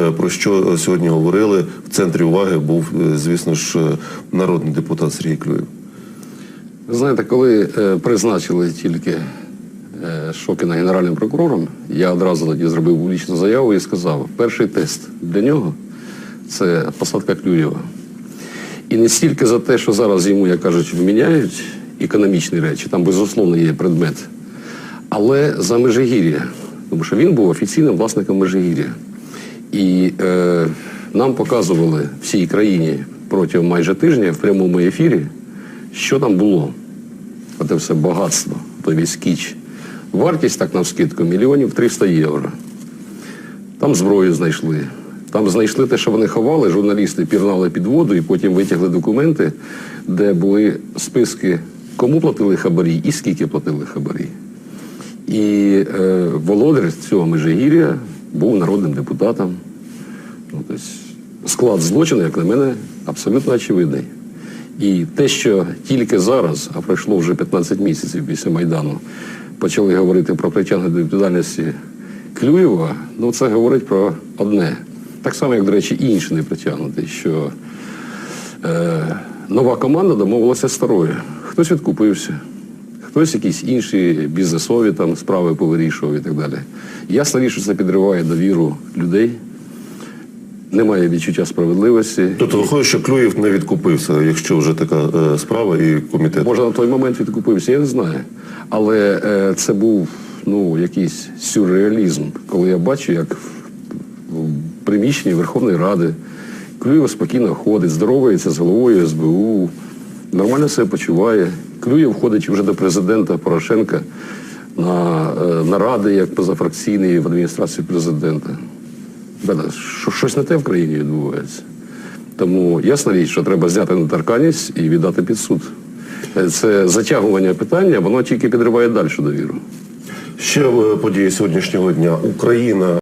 Е, Про що сьогодні говорили в центрі уваги був, е, звісно ж, е, народний депутат Сергій Клюєв. Ви знаєте, коли е, призначили тільки е, Шокіна генеральним прокурором, я одразу тоді зробив публічну заяву і сказав, перший тест для нього це посадка Клюєва. І не стільки за те, що зараз йому, як кажуть, вміняють економічні речі, там, безусловно, є предмет, але за Межигір'я. Тому що він був офіційним власником Межигір'я. І е, нам показували всій країні протягом майже тижня в прямому ефірі, що там було. Оте все багатство, той весь кіч. Вартість, так навскидку, мільйонів 300 євро. Там зброю знайшли. Там знайшли те, що вони ховали, журналісти пірнали під воду і потім витягли документи, де були списки, кому платили хабарі і скільки платили хабарі. І е, володар цього Межигір'я був народним депутатом. Ну, тобто, склад злочину, як на мене, абсолютно очевидний. І те, що тільки зараз, а пройшло вже 15 місяців після Майдану, почали говорити про притягнення до відповідальності Клюєва, ну це говорить про одне. Так само, як, до речі, інші не притягнути, що е, нова команда домовилася старою. Хтось відкупився, хтось якісь інші бізнесові там справи повирішував і так далі. Ясна річ, що це підриває довіру людей. Немає відчуття справедливості. Тобто виходить, що Клюєв не відкупився, якщо вже така е, справа і комітет. Може, на той момент відкупився, я не знаю. Але е, це був ну, якийсь сюрреалізм, коли я бачу, як в, приміщенні Верховної Ради Клюєв спокійно ходить, здоровається з головою СБУ, нормально себе почуває. Клюєв входить вже до президента Порошенка на е, наради як позафракційний в адміністрації президента. Щось не те в країні відбувається. Тому ясна річ, що треба зняти недоторканність і віддати під суд. Е, Це затягування питання, воно тільки підриває далі довіру. Ще е, події сьогоднішнього дня. Україна